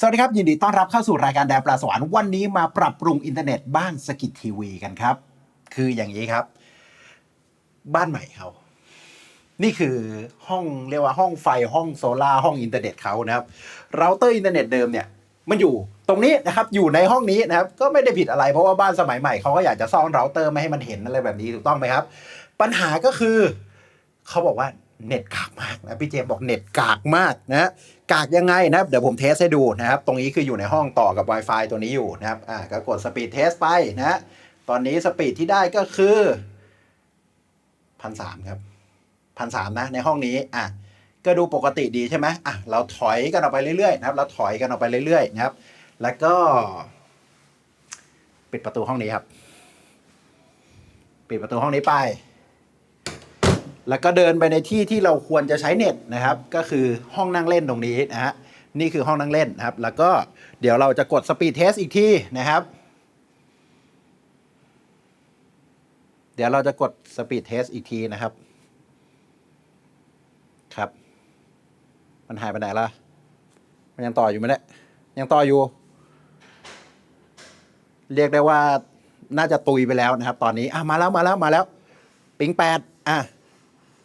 สวัสดีครับ ยินดีต้อนรับเข้าสู่รายการแดนปลาสวรรค์วันนี้มาปรับปรุงอินเทอร์เน็ตบ้านสกิททีวีกันครับ คืออย่างนี้ครับ บ้านใหม่เขานี่คือห้องเรียกว่าห้องไฟห้องโซลาร์ห้องอินเทอร์เน็ตเขานะครับเราเตอร์อินเทอร์เน็ตเดิมเนี่ยมันอยู่ตรงนี้นะครับอยู่ในห้องนี้นะครับก็ไม่ได้ผิดอะไรเพราะว่าบ้านสมัยใหม่เขาก็อยากจะซ่อนเราเตอร์ไม่ให้มันเห็นอะไรแบบนี้ถูกต้องไหมครับ ปัญหาก็คือเขาบอกว่า เน็ตกากมากนะพี่เจมบอกเน็ตกากมากนะกากยังไงนะเดี๋ยวผมเทสให้ดูนะครับ ตรงนี้คืออยู่ในห้องต่อกับ Wi-Fi ตัวนี้อยู่นะครับอ่าก็กดสปีดเทสไปนะฮะตอนนี้สปีดที่ได้ก็คือพันสามครับพันสามนะในห้องนี้อะก็ดูปกติดีใช่ไหมอะเราถอยกันออกไปเรื่อยๆนะครับ เราถอยกันออกไปเรื่อยๆนะครับ แล้วก็ ปิดประตูห้องนี้ครับ ปิดประตูห้องนี้ไป แล้วก็เดินไปในที่ที่เราควรจะใช้เน็ตนะครับ ก็คือห้องนั่งเล่นตรงนี้นะฮะนี่คือห้องนั่งเล่นนะครับ แล้วก็เดี๋ยวเราจะกดสปีดเทสอีกทีนะครับ เดี๋ยวเราจะกดสปีดเทสอีกทีนะครับ ครับ มันหายไปไหนละมันยังต่ออยู่ไหมเนี่ยยังต่ออยู่ เรียกได้ว่าน่าจะตุยไปแล้วนะครับ ตอนนี้อะมาแล้วมาแล้วมาแล้ว ปิงแปดอะ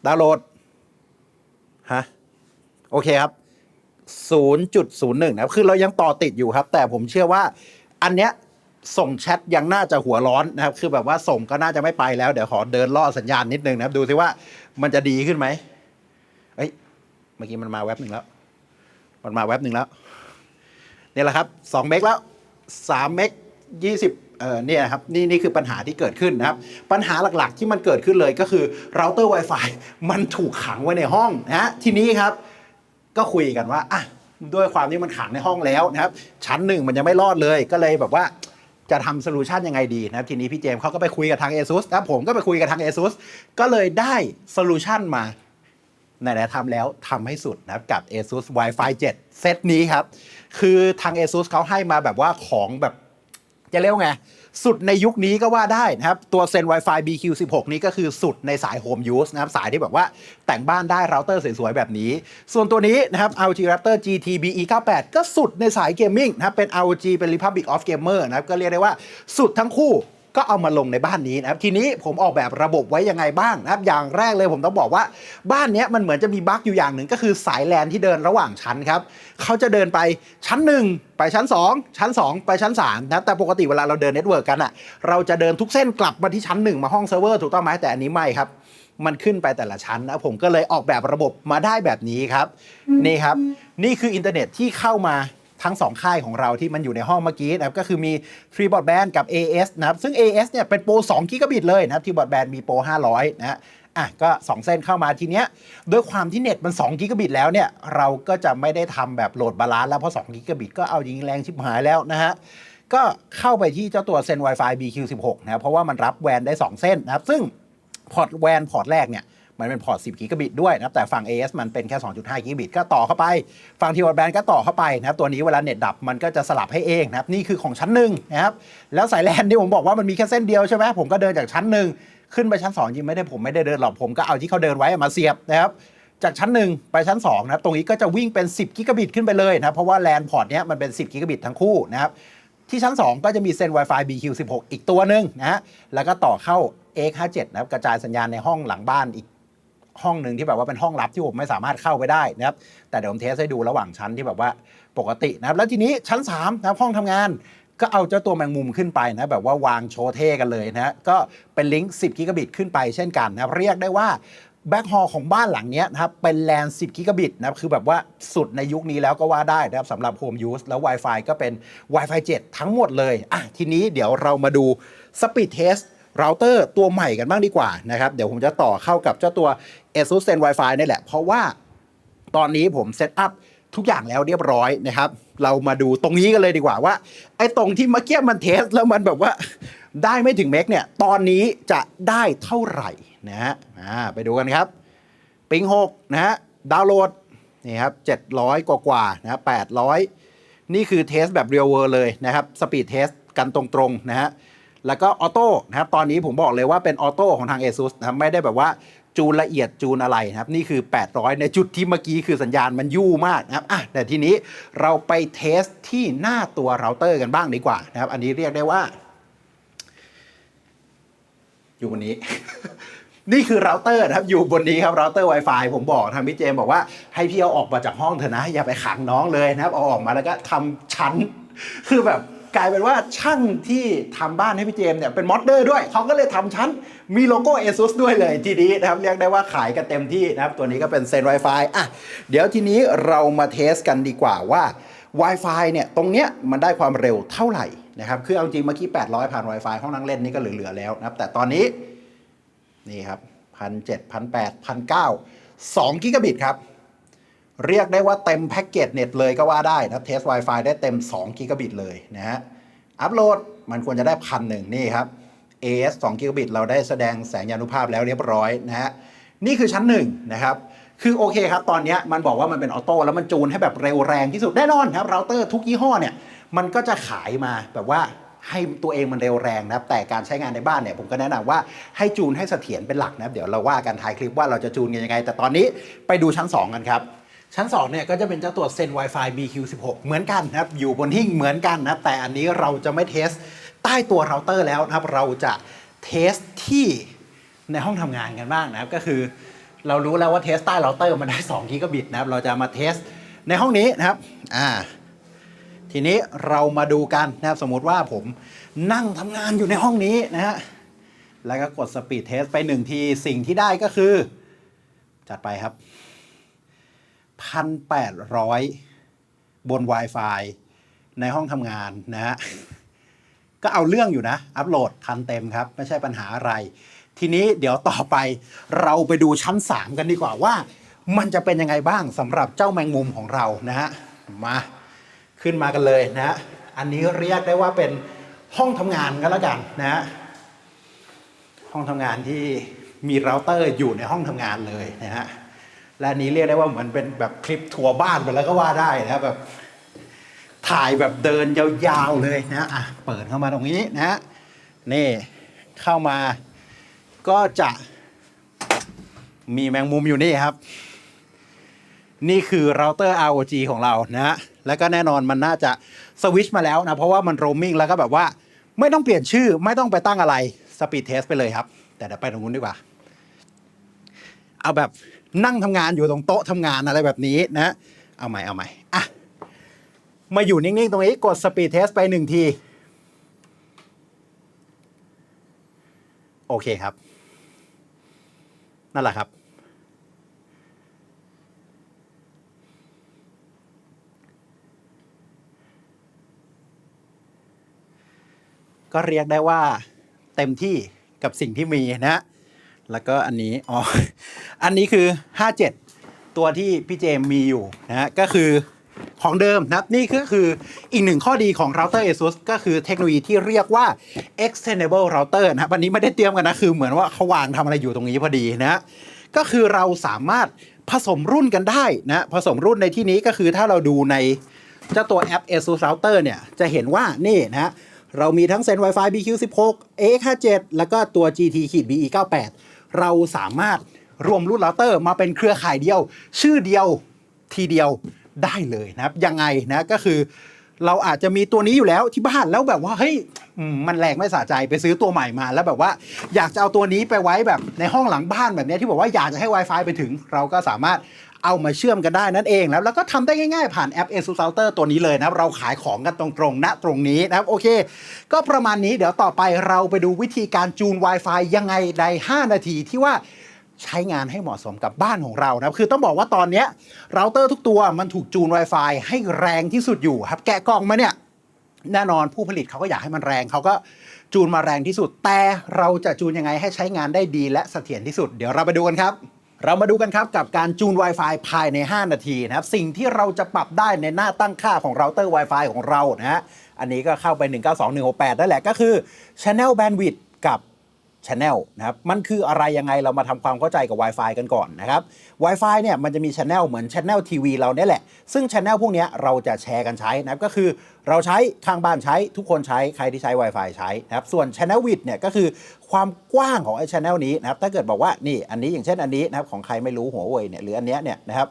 ดาวน์โหลดฮะโอเคครับ 0.01 นะครับ คือเรายังต่อติดอยู่ครับ แต่ผมเชื่อว่า อันเนี้ยส่งแชทยังน่าจะหัวร้อนนะครับ คือแบบว่าส่งก็น่าจะไม่ไปแล้ว เดี๋ยวขอเดินล่อสัญญาณนิดนึงนะครับ ดูซิว่ามันจะดีขึ้นไหมเอ้ย เมื่อกี้มันมาแว็บหนึ่งแล้ว มันมาแว็บหนึ่งแล้ว นี่แหละครับ 2 เมกแล้ว 3 เมก 20 เออเนี่ยครับนี่นี่คือปัญหาที่เกิดขึ้นนะครับ ปัญหาหลักๆที่มันเกิดขึ้นเลยก็คือเราเตอร์ Wi-Fi มันถูกขังไว้ในห้องนะฮะทีนี้ครับก็คุยกันว่าอะด้วยความที่มันขังในห้องแล้วนะครับ ชั้นหนึ่งมันยังไม่รอดเลยก็เลยแบบว่าจะทำโซลูชันยังไงดีนะครับ ทีนี้พี่เจมส์เขาก็ไปคุยกับทาง ASUS นะครับผมก็ไปคุยกับทาง ASUS ก็เลยได้โซลูชันมาไหนๆทำแล้วทำให้สุดนะครับกับ ASUS Wi-Fi 7 เซตนี้ครับ คือทาง ASUS เขาให้มาแบบว่าของแบบ จะเรียกว่าไง สุดในยุคนี้ก็ว่าได้นะครับ ตัวเซน Wi-Fi BQ16 นี้ก็คือสุดในสายโฮมยูสนะครับ สายที่แบบว่าแต่งบ้านได้เราเตอร์สวยๆ แบบนี้ ส่วนตัวนี้นะครับ ROG Raptor GT BE98 ก็สุดในสายเกมมิ่งนะครับเป็น ROG เป็น Republic of Gamer นะครับก็เรียกได้ว่าสุดทั้งคู่ ก็เอามาลงในบ้านนี้นะครับทีนี้ผมออกแบบระบบไว้ยังไงบ้างนะครับอย่างแรกเลยผมต้องบอกว่าบ้านเนี้ยมันเหมือนจะมีบั๊กอยู่อย่างหนึ่งก็คือสายแลนที่เดินระหว่างชั้นครับเขาจะเดินไปชั้น 1 ไปชั้น 2 ชั้น 2 ไปชั้น3นะครับแต่ปกติเวลาเราเดินเน็ตเวิร์กกันอะเราจะเดินทุกเส้นกลับมาที่ชั้น 1 มาห้องเซิร์ฟเวอร์ถูกต้องไหมแต่อันนี้ไม่ครับมันขึ้นไปแต่ละชั้นนะผมก็เลยออกแบบระบบมาได้แบบนี้ครับนี่ครับ นี่คืออินเทอร์เน็ตที่เข้ามา ทั้งสองค่ายของเราที่มันอยู่ในห้องเมื่อกี้นะครับก็คือมี t r e e b o a d Band กับ AS นะครับซึ่ง AS เนี่ยเป็นโปร2กิกะบิตเลยนะครับ t r e e b o a d Band มีโปร500 นะฮะอะก็ 2 เส้นเข้ามาทีเนี้ยด้วยความที่เน็ตมัน2กิกะบิตแล้วเนี่ยเราก็จะไม่ได้ทำแบบโหลดบาลานซ์แล้วเพราะ2กิกะบิตก็เอายิงแรงชิบหายแล้วนะฮะก็เข้าไปที่เจ้าตัว Zen Wi-Fi BQ16 นะครับเพราะว่ามันรับแวนได้ 2 เส้นนะครับซึ่งพอร์ตแวนพอร์ตแรกเนี่ย มันเป็นพอร์ต 10 กิกะบิตด้วยนะครับ แต่ฝั่ง AS มันเป็นแค่ 2.5 กิกะบิตก็ต่อเข้าไป ฝั่งทีวอร์แบนก็ต่อเข้าไปนะครับ ตัวนี้เวลาเน็ตดับมันก็จะสลับให้เองนะครับ นี่คือของชั้นหนึ่งนะครับ แล้วสายแลนที่ผมบอกว่ามันมีแค่เส้นเดียวใช่ไหมผมก็เดินจากชั้นหนึ่งขึ้นไปชั้น2จริงไม่ได้ผมไม่ได้เดินหรอกผมก็เอาที่เขาเดินไว้มาเสียบนะครับจากชั้น 1 ไปชั้น2นะครับตรงนี้ก็จะวิ่งเป็น 10 กิกะบิตขึ้นไปเลยนะเพราะว่าแลนพอร์ตเนี้ยมันเป็น 10 กิกะบิตทั้งคู่นะครับที่ชั้น 2 ก็จะมีเซน Wi-Fi BQ16 อีกตัวหนึ่งนะฮะแล้วก็ต่อเข้า X57 นะครับกระจายสัญญาณในห้องหลังบ้านอีก ห้องหนึ่งที่แบบว่าเป็นห้องลับที่ผมไม่สามารถเข้าไปได้นะครับแต่เดี๋ยวผมเทสให้ดูระหว่างชั้นที่แบบว่าปกตินะครับแล้วทีนี้ชั้น3นะครับห้องทำงานก็เอาเจ้าตัวแมงมุมขึ้นไปนะแบบว่าวางโชว์เท่กันเลยนะก็เป็นลิงก์10กิกะบิตขึ้นไปเช่นกันนะครับเรียกได้ว่าแบ็คฮอลของบ้านหลังนี้นะครับเป็นแลน10กิกะบิตนะครับคือแบบว่าสุดในยุคนี้แล้วก็ว่าได้นะครับสำหรับ Home Use แล้ว Wi-Fi ก็เป็น Wi-Fi 7 ทั้งหมดเลยอะทีนี้เดี๋ยวเรามาดู Speed Test เเราเตอร์ตัวใหม่กันบ้างดีกว่านะครับ เดี๋ยวผมจะต่อเข้ากับเจ้าตัว ASUS Zen Wi-Fi นี่แหละ เพราะว่าตอนนี้ผมเซตอัพทุกอย่างแล้วเรียบร้อยนะครับ เรามาดูตรงนี้กันเลยดีกว่าว่า ไอ้ตรงที่เมื่อกี้มันเทสแล้วมันแบบว่าได้ไม่ถึงเมกเนี่ย ตอนนี้จะได้เท่าไหร่นะฮะไปดูกันครับ ปิงหกนะฮะ ดาวน์โหลดนี่ครับเจ็ดร้อยกว่าๆนะครับแปดร้อยนี่คือเทสแบบเรียลเวอร์เลยนะครับ สปีดเทสกันตรงๆนะฮะ แล้วก็ออโต้นะครับตอนนี้ผมบอกเลยว่าเป็นออโต้ของทาง ASUS นะครับไม่ได้แบบว่าจูนละเอียดจูนอะไรนะครับ นี่คือ 800 ในจุดที่เมื่อกี้คือสัญญาณมันยู่มากนะครับอะแต่ทีนี้เราไปเทสที่หน้าตัวเราเตอร์กันบ้างดีกว่านะครับ อันนี้เรียกได้ว่า อยู่บนนี้ นี่คือเราเตอร์นะครับอยู่บนนี้ครับเราเตอร์ Wi-Fi ผมบอกทางพี่เจมบอกว่าให้พี่เอาออกมาจากห้องเถอะนะ อย่าไปขังน้องเลยนะครับเอาออกมาแล้วก็ทำชั้นคือแบบ กลายเป็นว่าช่างที่ทำบ้านให้พี่เจมเนี่ยเป็นมอดเดอร์ด้วย เขาก็เลยทำชั้นมีโลโก้ ASUS ด้วยเลยทีนี้นะครับ เรียกได้ว่าขายกันเต็มที่นะครับ ตัวนี้ก็เป็นเซน Wi-Fi อะเดี๋ยวทีนี้เรามาเทสกันดีกว่าว่า Wi-Fi เนี่ยตรงเนี้ยมันได้ความเร็วเท่าไหร่นะครับคือเอาจริงเมื่อกี้ 800 ผ่าน Wi-Fi ห้องนั่งเล่นนี่ก็เหลือๆแล้วนะครับ แต่ตอนนี้นี่ครับพันเจ็ดพันแปดพันเก้าสองกิกะบิตครับ เรียกได้ว่าเต็มแพ็กเกจเน็ตเลยก็ว่าได้นะเทส Wi-Fi ได้เต็ม2กิกะบิตเลยนะฮะอัปโหลดมันควรจะได้พันหนึ่งนี่ครับ AS 2กิกะบิตเราได้แสดงแสงยานุภาพแล้วเรียบร้อยนะฮะนี่คือชั้นหนึ่งนะครับคือโอเคครับตอนนี้มันบอกว่ามันเป็นออโต้แล้วมันจูนให้แบบเร็วแรงที่สุดแน่นอนครับเราเตอร์ทุกยี่ห้อเนี่ยมันก็จะขายมาแบบว่าให้ตัวเองมันเร็วแรงนะครับแต่การใช้งานในบ้านเนี่ยผมก็แนะนำว่าให้จูนให้เสถียรเป็นหลักนะครับเดี๋ยวเราว่ากันท้ายคลิปว่าเราจะจูนกันยังไง แต่ตอนนี้ไปดูชั้น 2 กันครับ ชั้น2เนี่ยก็จะเป็นเจ้าตัว Zen Wi-Fi BQ16 เหมือนกันนะครับ อยู่บนหิ้งเหมือนกันนะแต่อันนี้เราจะไม่เทสใต้ตัวเราเตอร์แล้วนะครับ เราจะเทสที่ในห้องทำงานกันบ้างนะครับ ก็คือเรารู้แล้วว่าเทสใต้เราเตอร์มันได้2กิกะบิตนะครับ เราจะมาเทสในห้องนี้นะครับ อ่า ทีนี้เรามาดูกันนะครับ สมมติว่าผมนั่งทำงานอยู่ในห้องนี้นะฮะ แล้วก็กดสปีดเทสไปหนึ่งที สิ่งที่ได้ก็คือ จัดไปครับ 1,800 บน Wi-Fi ในห้องทำงานนะฮะ ก็เอาเรื่องอยู่นะ อัปโหลดทันเต็มครับ ไม่ใช่ปัญหาอะไร ทีนี้เดี๋ยวต่อไปเราไปดูชั้น 3 กันดีกว่าว่า มันจะเป็นยังไงบ้างสำหรับเจ้าแมงมุมของเรานะฮะ มาขึ้นมากันเลยนะฮะ อันนี้เรียกได้ว่าเป็นห้องทำงานก็แล้วกันนะฮะ ห้องทำงานที่มีเราเตอร์อยู่ในห้องทำงานเลยนะฮะ และนี้เรียกได้ว่าเหมือนเป็นแบบคลิปทัวร์บ้านไปแล้วก็ว่าได้นะครับแบบถ่ายแบบเดินยาวๆเลยนะอะเปิดเข้ามาตรงนี้นะฮะนี่เข้ามาก็จะมีแมงมุมอยู่นี่ครับ นี่คือเราเตอร์ ROG ของเรานะฮะแล้วก็แน่นอนมันน่าจะสวิชมาแล้วนะเพราะว่ามันโรมมิ่งแล้วก็แบบว่า ไม่ต้องเปลี่ยนชื่อไม่ต้องไปตั้งอะไรสปีดเทสไปเลยครับ แต่เดี๋ยวไปตรงนู้นดีกว่า เอาแบบนั่งทำงานอยู่ตรงโต๊ะทำงานอะไรแบบนี้นะเอาใหม่เอาใหม่อะมาอยู่นิ่ง ๆ ตรงนี้กดสปีดเทสไปหนึ่งที โอเคครับ นั่นแหละครับ ก็เรียกได้ว่าเต็มที่กับสิ่งที่มีนะ แล้วก็อันนี้อ๋ออันนี้คือ 57 ตัวที่พี่เจมมีอยู่นะฮะก็คือของเดิมนะครับนี่ก็คืออีกหนึ่งข้อดีของเราเตอร์ ASUS ก็คือเทคโนโลยีที่เรียกว่า extendable router นะครับวันนี้ไม่ได้เตรียมกันนะ คือเหมือนว่าเขาวางทำอะไรอยู่ตรงนี้พอดีนะก็คือเราสามารถผสมรุ่นกันได้นะผสมรุ่นในที่นี้ก็คือถ้าเราดูในเจ้าตัวแอป ASUS Router เนี่ย จะเห็นว่านี่นะฮะเรามีทั้ง Zen Wi-Fi BQ16 AX57 แล้วก็ตัว GT BE98 เราสามารถรวมรุ่นเราเตอร์มาเป็นเครือข่ายเดียว ชื่อเดียวทีเดียวได้เลยนะครับ ยังไงนะก็คือ เราอาจจะมีตัวนี้อยู่แล้วที่บ้านแล้วแบบว่าเฮ้ยมันแรงไม่สะใจไปซื้อตัวใหม่มาแล้วแบบว่า อยากจะเอาตัวนี้ไปไว้แบบในห้องหลังบ้านแบบนี้ที่บอกว่าอยากจะให้ Wi-Fi ไปถึง เราก็สามารถ เอามาเชื่อมกันได้นั่นเองแล้วแล้วก็ทำได้ง่ายๆ ผ่านแอป ASUS Router ตัวนี้เลยนะครับเราขายของกันตรงๆณตรงนี้นะครับโอเค ก็ประมาณนี้เดี๋ยวต่อไปเราไปดูวิธีการจูน Wi-Fi ยังไงใน 5 นาทีที่ว่าใช้งานให้เหมาะสมกับบ้านของเรานะคือต้องบอกว่าตอนนี้เราเตอร์ทุกตัวมันถูกจูน Wi-Fi ให้แรงที่สุดอยู่ครับ แกะกล่องมาเนี่ยแน่นอนผู้ผลิตเขาก็อยากให้มันแรงเขาก็จูนมาแรงที่สุด แต่เราจะจูนยังไงให้ใช้งานได้ดีและเสถียรที่สุด เดี๋ยวเราไปดูกันครับ เรามาดูกันครับกับการจูน Wi-Fi ภายใน 5 นาทีนะครับ สิ่งที่เราจะปรับได้ในหน้าตั้งค่าของเราเตอร์ Wi-Fi ของเรานะฮะอันนี้ก็เข้าไป 192.168นั่นแหละก็คือ Channel Bandwidth Channel นะครับ มันคืออะไรยังไงเรามาทำความเข้าใจกับ Wi-Fi กันก่อนนะครับ Wi-Fi เนี่ยมันจะมี Channel เหมือน Channel ทีวีเราเนี่ยแหละ ซึ่ง Channel พวกนี้เราจะแชร์กันใช้นะครับ ก็คือเราใช้ข้างบ้านใช้ทุกคนใช้ใครที่ใช้ Wi-Fi ใช้นะครับ ส่วน Channel width เนี่ยก็คือความกว้างของไอ้ Channel นี้นะครับ ถ้าเกิดบอกว่านี่อันนี้อย่างเช่นอันนี้นะครับของใครไม่รู้หัวเว่ยเนี่ยหรืออันเนี้ยเนี่ยนะครับ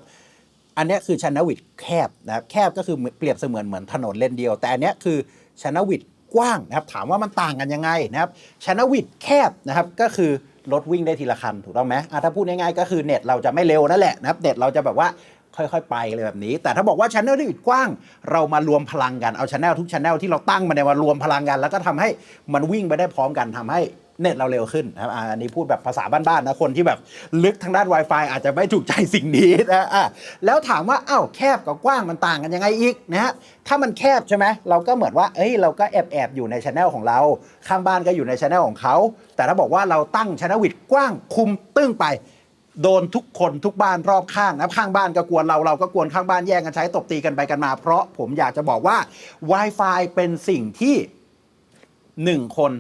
อันเนี้ยคือ channel width แคบนะครับแคบก็คือเปรียบเสมือนเหมือนถนนเลนเดียว แต่อันเนี้ยคือ channel width กว้างนะครับถามว่ามันต่างกันยังไงนะครับ channel width แคบนะครับก็คือรถวิ่งได้ทีละคันถูกต้องไหมถ้าพูดง่ายๆก็คือเน็ตเราจะไม่เร็วนั่นแหละนะครับเน็ตเราจะแบบว่าค่อยๆ ไปเลยแบบนี้ แต่ถ้าบอกว่าชแนลที่กว้าง เรามารวมพลังกัน เอาชแนลทุกชแนลที่เราตั้งมาเนี่ยมารวมพลังกัน แล้วก็ทำให้มันวิ่งไปได้พร้อมกันทำให้ เน็ตเราเร็วขึ้นนะครับอันนี้พูดแบบภาษาบ้านๆนะคนที่แบบลึกทางด้าน Wi-Fi อาจจะไม่ถูกใจสิ่งนี้นะอะแล้วถามว่าอ้าวแคบกับกว้างมันต่างกันยังไงอีกนะฮะถ้ามันแคบใช่ไหมเราก็เหมือนว่าเอ้ยเราก็แอบแอบๆอยู่ในช anel ของเรา ข้างบ้านก็อยู่ในช anel ของเขา แต่ถ้าบอกว่าเราตั้งช anel วิดกว้างคุมตึ้งไปโดนทุกคนทุกบ้านรอบข้างนะข้างบ้านก็กวนเราเราก็กวนข้างบ้านแย่งกันใช้ตบตีกันไปกันมา เพราะผมอยากจะบอกว่า Wi-Fi เป็นสิ่งที่หนึ่งคน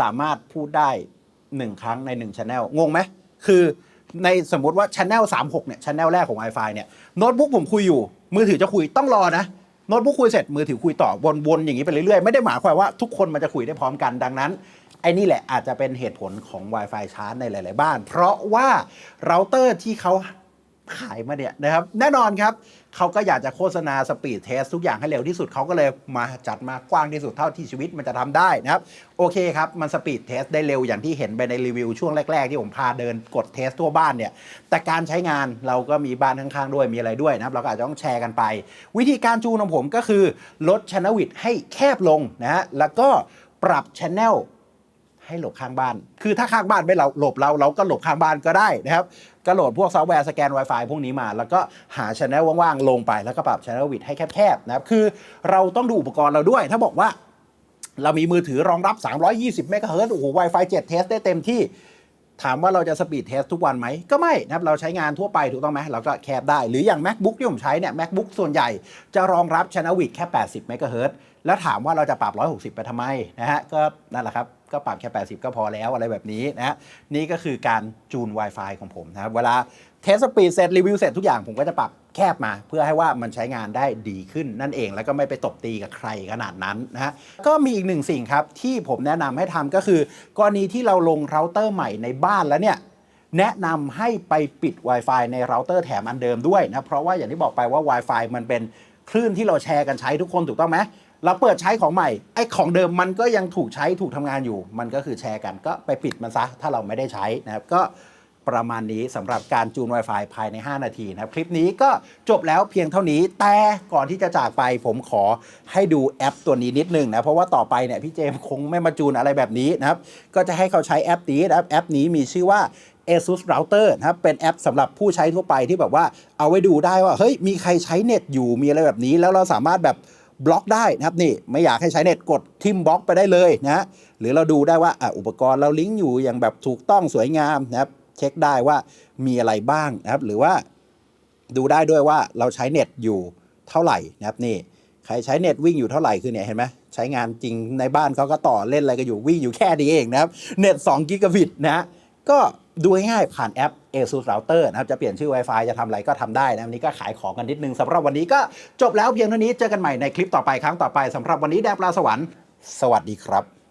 สามารถพูดได้หนึ่งครั้งในหนึ่งช anel งงไหมคือในสมมติว่าช anel 36เนี่ยช anel แรกของ Wi-Fi เนี่ยโน้ตบุ๊กผมคุยอยู่ มือถือจะคุยต้องรอนะโน้ตบุ๊กคุยเสร็จมือถือคุยต่อวนๆอย่างนี้ไปเรื่อยๆ ไม่ได้หมายความว่าทุกคนมันจะคุยได้พร้อมกันดังนั้นไอ้นี่แหละอาจจะเป็นเหตุผลของ Wi-Fi ช้าในหลาย ๆ บ้าน เพราะว่าเราเตอร์ที่เขา ขายมาเนี่ยนะครับแน่นอนครับเขาก็อยากจะโฆษณาสปีดเทสทุกอย่างให้เร็วที่สุดเขาก็เลยมาจัดมากว้างที่สุดเท่าที่ชีวิตมันจะทำได้นะครับ โอเคครับ มันสปีดเทสได้เร็วอย่างที่เห็นไปในรีวิวช่วงแรก ๆ ที่ผมพาเดินกดเทสทั่วบ้านเนี่ย แต่การใช้งานเราก็มีบ้านข้างๆด้วยมีอะไรด้วยนะครับ เราก็อาจจะต้องแชร์กันไป วิธีการจูนของผมก็คือลดช anel width ให้แคบลงนะฮะแล้วก็ปรับ channel ให้หลบข้างบ้าน คือถ้าข้างบ้านไม่เราหลบเราเราก็หลบข้างบ้านก็ได้นะครับก็โหลดพวกซอฟต์แวร์สแกน Wi-Fi พวกนี้มา แล้วก็หาช anel ว่างๆ ลงไปแล้วก็ปรับช ANNEL วิดให้แคบๆนะครับคือเราต้องดูอุปกรณ์เราด้วย ถ้าบอกว่าเรามีมือถือรองรับ 320 เมกะเฮิรตซ์โอ้โห Wi-Fi 7เทสได้เต็มที่ ถามว่าเราจะสปีดเทสทุกวันไหม ก็ไม่นะครับเราใช้งานทั่วไปถูกต้องไหมเราก็แคบได้ หรืออย่าง MacBook ที่ผมใช้เนี่ย MacBook ส่วนใหญ่จะรองรับ Channel Width แค่ 80 MHz แล้วถามว่าเราจะปรับ 160 ไปทำไมนะฮะก็นั่นแหละครับ ก็ปรับแค่ 80 ก็พอแล้วอะไรแบบนี้นะฮะนี่ก็คือการจูน Wi-Fi ของผมนะครับเวลาเทสสปีดเสร็จรีวิวเสร็จทุกอย่างผมก็จะปรับ แคบมาเพื่อให้ว่ามันใช้งานได้ดีขึ้นนั่นเอง แล้วก็ไม่ไปตบตีกับใครขนาดนั้นนะฮะก็มีอีกหนึ่งสิ่งครับที่ผมแนะนำให้ทำก็คือ กรณีที่เราลงเราเตอร์ใหม่ในบ้านแล้วเนี่ยแนะนำให้ไปปิด Wi-Fi ในเราเตอร์แถมอันเดิมด้วยนะ เพราะว่าอย่างที่บอกไปว่า Wi-Fi มันเป็นคลื่นที่เราแชร์กันใช้ทุกคนถูกต้องไหมเราเปิดใช้ของใหม่ไอ้ของเดิมมันก็ยังถูกใช้ถูกทำงานอยู่ มันก็คือแชร์กันก็ไปปิดมันซะ ถ้าเราไม่ได้ใช้นะครับก็ ประมาณนี้สำหรับการจูน Wi-Fi ภายใน 5 นาทีนะครับ คลิปนี้ก็จบแล้วเพียงเท่านี้ แต่ก่อนที่จะจากไปผมขอให้ดูแอปตัวนี้นิดนึงนะ เพราะว่าต่อไปเนี่ยพี่เจมคงไม่มาจูนอะไรแบบนี้นะครับ ก็จะให้เขาใช้แอปนี้นะครับแอปนี้มีชื่อว่า ASUS Router นะครับ เป็นแอปสำหรับผู้ใช้ทั่วไปที่แบบว่าเอาไว้ดูได้ว่าเฮ้ยมีใครใช้เน็ตอยู่มีอะไรแบบนี้ แล้วเราสามารถแบบบล็อกได้นะครับนี่ไม่อยากให้ใช้เน็ตกดทิมบล็อกไปได้เลยนะฮะหรือเราดูได้ว่าอุปกรณ์เราลิงก์อยู่อย่างแบบถูกต้องสวยงามนะครับ เช็คได้ว่ามีอะไรบ้างนะครับหรือว่าดูได้ด้วยว่าเราใช้เน็ตอยู่เท่าไหร่นะครับนี่ใครใช้เน็ตวิ่งอยู่เท่าไหร่คือเนี่ยเห็นไหมใช้งานจริงในบ้านเขาก็ต่อเล่นอะไรกันอยู่วิ่งอยู่แค่นี้เองนะครับเน็ต2กิกะบิตนะฮะก็ดูง่ายผ่านแอป ASUS Router นะครับ จะเปลี่ยนชื่อ Wi-Fi จะทำอะไรก็ทำได้นะวันนี้ก็ขายของกันนิดนึงสำหรับวันนี้ก็จบแล้วเพียงเท่านี้เจอกันใหม่ในคลิปต่อไปครั้งต่อไปสำหรับวันนี้แดบปลาสวรรค์สวัสดีครับ